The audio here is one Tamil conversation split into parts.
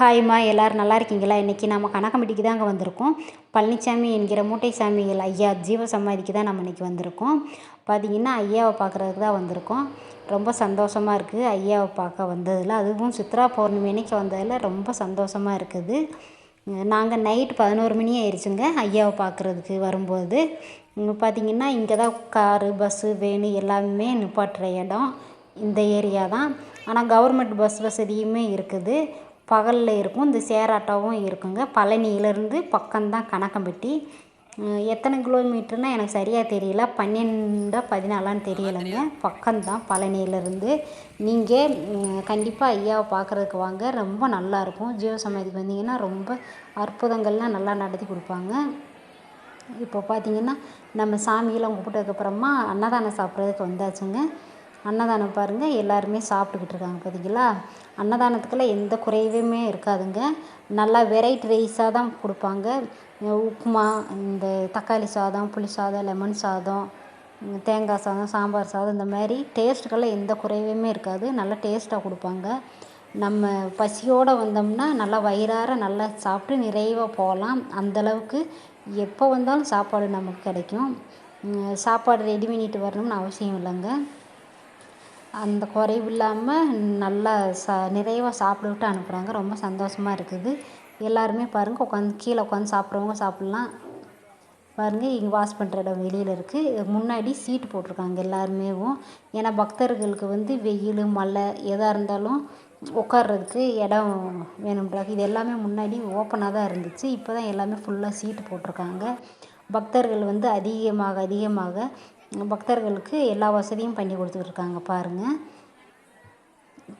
ஹாய்மா எல்லோரும் நல்லா இருக்கீங்களா? இன்றைக்கி நம்ம கனகம்பட்டிக்கு தாங்க வந்திருக்கோம். பழனிசாமி என்கிற மூட்டை சாமிகள் ஐயா ஜீவ சமாதிக்கு தான் நம்ம இன்றைக்கி வந்திருக்கோம். பார்த்திங்கன்னா ஐயாவை பார்க்குறதுக்கு தான் வந்திருக்கோம். ரொம்ப சந்தோஷமாக இருக்குது ஐயாவை பார்க்க வந்ததில். அதுவும் சித்ரா பௌர்ணமி அன்னைக்கு வந்ததில் ரொம்ப சந்தோஷமாக இருக்குது. நாங்கள் நைட் பதினோரு மணி ஆயிடுச்சுங்க ஐயாவை பார்க்குறதுக்கு வரும்போது. பார்த்திங்கன்னா இங்கே தான் காரு பஸ்ஸு வேனு எல்லாமே நிப்பாட்டுற இடம். இந்த ஏரியா தான். ஆனால் கவர்மெண்ட் பஸ் வசதியுமே இருக்குது. பகலில் இருக்கும் இந்த ஷேர் ஆட்டோவும் இருக்குங்க. பழனியிலேருந்து பக்கம்தான் கணக்கம்பட்டி. எத்தனை கிலோமீட்டர்னால் எனக்கு சரியாக தெரியல. பன்னெண்டா பதினாலான்னு தெரியலைங்க. பக்கம்தான் பழனியிலேருந்து. நீங்கள் கண்டிப்பாக ஐயாவை பார்க்குறதுக்கு வாங்க. ரொம்ப நல்லாயிருக்கும் ஜீவசமாதிக்கு வந்தீங்கன்னா ரொம்ப அற்புதங்கள்லாம் நல்லா நடத்தி கொடுப்பாங்க. இப்போ பார்த்தீங்கன்னா நம்ம சாமியெல்லாம் கும்பிட்டதுக்கப்புறமா அன்னதானம் சாப்பிட்றதுக்கு வந்தாச்சுங்க. அன்னதானம் பாருங்கள் எல்லாருமே சாப்பிட்டுக்கிட்டு இருக்காங்க பார்த்தீங்களா அன்னதானத்துக்கெல்லாம் எந்த குறைவுமே இருக்காதுங்க. நல்லா வெரைட்டி ரைஸாக தான் கொடுப்பாங்க. உப்புமா இந்த தக்காளி சாதம் புளி சாதம் லெமன் சாதம் தேங்காய் சாதம் சாம்பார் சாதம் இந்த மாதிரி டேஸ்ட்டுக்கெல்லாம் எந்த குறைவுமே இருக்காது. நல்லா டேஸ்ட்டாக கொடுப்பாங்க. நம்ம பசியோடு வந்தோம்னா நல்லா வயிறார நல்லா சாப்பிட்டு நிறைவாக போகலாம். அந்தளவுக்கு எப்போ வந்தாலும் சாப்பாடு நமக்கு கிடைக்கும். சாப்பாடு ரெடி பண்ணிட்டு வரணும்னு அவசியம் இல்லைங்க. அந்த குறைவு இல்லாமல் நல்லா ச நிறைவாக சாப்பிட விட்டு அனுப்புகிறாங்க ரொம்ப சந்தோஷமாக இருக்குது. எல்லாருமே பாருங்கள் உட்காந்து கீழே உட்காந்து சாப்பிட்றவங்க சாப்பிட்லாம். பாருங்கள் இங்கே வாஷ் பண்ணுற இடம் வெளியில் இருக்குது முன்னாடி சீட்டு போட்டிருக்காங்க எல்லாருமேவும் ஏன்னா பக்தர்களுக்கு வந்து வெயில் மழை எதாக இருந்தாலும் உட்கார்றதுக்கு இடம் வேணும்ன்றாங்க இது எல்லாமே முன்னாடி ஓப்பனாக தான் இருந்துச்சு. இப்போ தான் எல்லாமே ஃபுல்லாக சீட்டு போட்டிருக்காங்க. பக்தர்கள் வந்து அதிகமாக அதிகமாக பக்தர்களுக்கு எல்லா வசதியும் பண்ணி கொடுத்துட்ருக்காங்க பாருங்கள்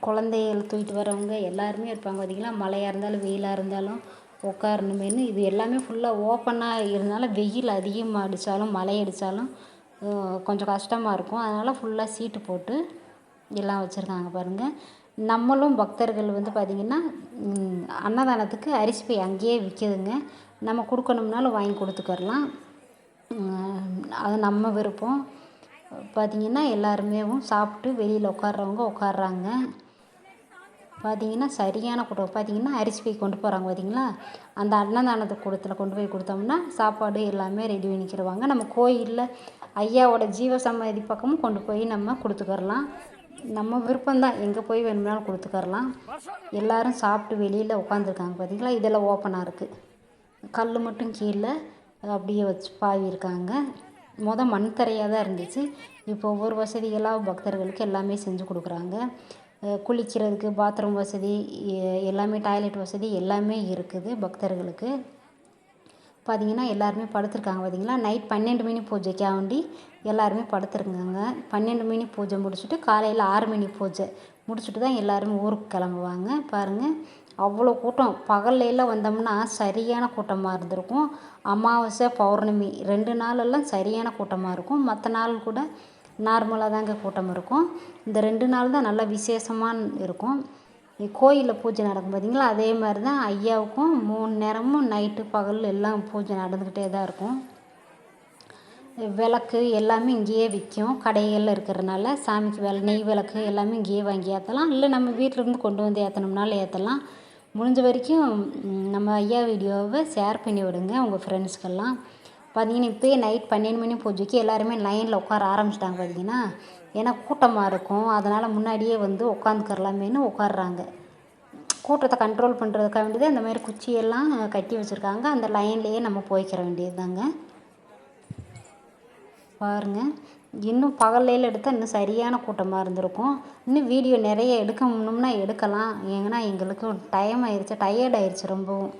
குழந்தைகள் தூக்கிட்டு வரவங்க எல்லாருமே இருப்பாங்க. பார்த்திங்களா மழையாக இருந்தாலும் வெயிலாக இருந்தாலும் உட்காரணுமேனு இது எல்லாமே ஃபுல்லாக ஓப்பனாக இருந்தாலும் வெயில் அதிகமாக அடித்தாலும் மழை அடித்தாலும் கொஞ்சம் கஷ்டமாக இருக்கும். அதனால் ஃபுல்லாக சீட்டு போட்டு எல்லாம் வச்சுருக்காங்க பாருங்கள் நம்மளும் பக்தர்கள் வந்து பார்த்திங்கன்னா அன்னதானத்துக்கு அரிசி போய் அங்கேயே விற்கிதுங்க. நம்ம கொடுக்கணும்னாலும் வாங்கி கொடுத்துக்கரலாம் அது நம்ம விருப்பம். பார்த்திங்கன்னா எல்லாருமேவும் சாப்பிட்டு வெளியில் உட்கார்றவங்க உட்கார்றாங்க. பார்த்திங்கன்னா சரியான கூட்டம். பார்த்திங்கன்னா அரிசி பை கொண்டு போகிறாங்க பார்த்திங்களா அந்த அன்னதானத்து கூடத்தில் கொண்டு போய் கொடுத்தோம்னா சாப்பாடு எல்லாமே ரெடி பண்ணிக்கிடுவாங்க நம்ம கோயிலில் ஐயாவோட ஜீவ சமாதி பக்கமும் கொண்டு போய் நம்ம கொடுத்துக்கரலாம் நம்ம விருப்பம்தான். எங்கே போய் வேணும்னாலும் கொடுத்துக்கரலாம் எல்லோரும் சாப்பிட்டு வெளியில் உட்காந்துருக்காங்க பார்த்திங்களா இதெல்லாம் ஓப்பனாக இருக்குது கல் மட்டும் கீழே அப்படியே வச்சு பாவி இருக்காங்க மொதல் மண் தரையாக தான் இருந்துச்சு. இப்போ ஒவ்வொரு வசதிகளாக பக்தர்களுக்கு எல்லாமே செஞ்சு கொடுக்குறாங்க. குளிக்கிறதுக்கு பாத்ரூம் வசதி எல்லாமே டாய்லெட் வசதி எல்லாமே இருக்குது பக்தர்களுக்கு. பார்த்திங்கன்னா எல்லாருமே படுத்துருக்காங்க பார்த்திங்களா நைட் பன்னெண்டு மணி பூஜைக்காக வேண்டி எல்லாருமே படுத்துருக்காங்க. பன்னெண்டு மணி பூஜை முடிச்சுட்டு காலையில் ஆறு மணி பூஜை முடிச்சுட்டு தான் எல்லோருமே ஊருக்கு கிளம்புவாங்க. பாருங்கள் அவ்வளோ கூட்டம். பகல்லையெல்லாம் வந்தோம்னா சரியான கூட்டமாக இருந்திருக்கும். அமாவாசை பௌர்ணமி ரெண்டு நாளெல்லாம் சரியான கூட்டமாக இருக்கும். மற்ற நாள் கூட நார்மலாக தாங்க கூட்டம் இருக்கும். இந்த ரெண்டு நாள் தான் நல்லா விசேஷமாக இருக்கும். கோயிலில் பூஜை நடக்கும் பார்த்தீங்களா அதே மாதிரி தான் ஐயாவுக்கும் மூணு நேரமும் நைட்டு பகல் எல்லாம் பூஜை நடந்துக்கிட்டே தான் இருக்கும். விளக்கு எல்லாமே இங்கேயே விற்கும். கடைகளில் இருக்கிறனால சாமிக்கு வில நெய் விளக்கு எல்லாமே இங்கேயே வாங்கி ஏற்றலாம் இல்லை நம்ம வீட்டிலேருந்து கொண்டு வந்து ஏற்றணும்னாலும் ஏற்றலாம் முடிஞ்ச வரைக்கும் நம்ம ஐயா வீடியோவை ஷேர் பண்ணி விடுங்க உங்கள் ஃப்ரெண்ட்ஸ்க்கெல்லாம் பார்த்தீங்கன்னா இப்போயே நைட் பன்னெண்டு மணி பூஜைக்கு எல்லாருமே லைனில் உட்கார ஆரம்பிச்சிட்டாங்க பார்த்தீங்கன்னா ஏன்னா கூட்டமாக இருக்கும். அதனால் முன்னாடியே வந்து உட்காந்துக்கரலாமேனு உட்காடுறாங்க கூட்டத்தை கண்ட்ரோல் பண்ணுறதுக்காக வேண்டியது அந்த மாதிரி குச்சியெல்லாம் கட்டி வச்சுருக்காங்க. அந்த லைன்லேயே நம்ம போய்க்கிற வேண்டியது தாங்க பாருங்கள் இன்னும் பகல்லையில் எடுத்தால் இன்னும் சரியான கூட்டமாக இருந்திருக்கும். இன்னும் வீடியோ நிறைய எடுக்கணும்னா எடுக்கலாம். ஏன்னா எங்களுக்கு டைம் ஆயிடுச்சு டயர்ட் ஆயிடுச்சு ரொம்பவும்.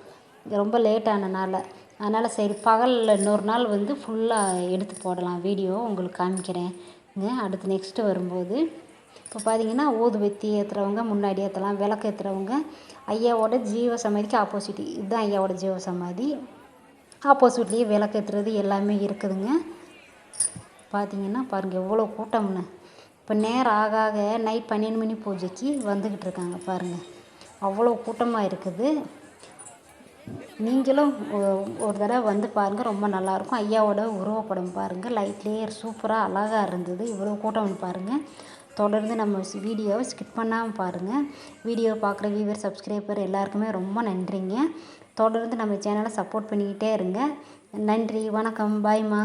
ரொம்ப லேட் ஆனனால. அதனால் சரி பகலில் இன்னொரு நாள் வந்து ஃபுல்லாக எடுத்து போடலாம் வீடியோ உங்களுக்கு காமிக்கிறேங்க அடுத்து நெக்ஸ்ட்டு வரும்போது. இப்போ பார்த்தீங்கன்னா ஊதுபத்தி ஏற்றுறவங்க முன்னாடி ஏற்றலாம் விளக்கு ஏற்றுறவங்க ஐயாவோட ஜீவ சமாதிக்கு ஆப்போசிட் இதுதான் ஐயாவோட ஜீவ சமாதி. ஆப்போசிட்லேயே விளக்கு ஏற்றுறது எல்லாமே இருக்குதுங்க. பார்த்தீங்கன்னா பாருங்கள் எவ்வளோ கூட்டம்னு. இப்போ நேரம் ஆக ஆக நைட் பன்னெண்டு மணி பூஜைக்கு வந்துக்கிட்டு இருக்காங்க பாருங்கள் அவ்வளோ கூட்டமாக இருக்குது. நீங்களும் ஒரு தடவை வந்து பாருங்கள் ரொம்ப நல்லாயிருக்கும் ஐயாவோட உருவப்படம் பாருங்கள் லைட்லேயே சூப்பராக அழகாக இருந்தது. இவ்வளோ கூட்டம்னு பாருங்கள் தொடர்ந்து நம்ம வீடியோவை ஸ்கிப் பண்ணாமல் பாருங்கள் வீடியோ பார்க்குற வியூவர் சப்ஸ்கிரைபர் எல்லாருக்குமே ரொம்ப நன்றிங்க. தொடர்ந்து நம்ம சேனலை சப்போர்ட் பண்ணிக்கிட்டே இருங்க. நன்றி வணக்கம் பாய்மா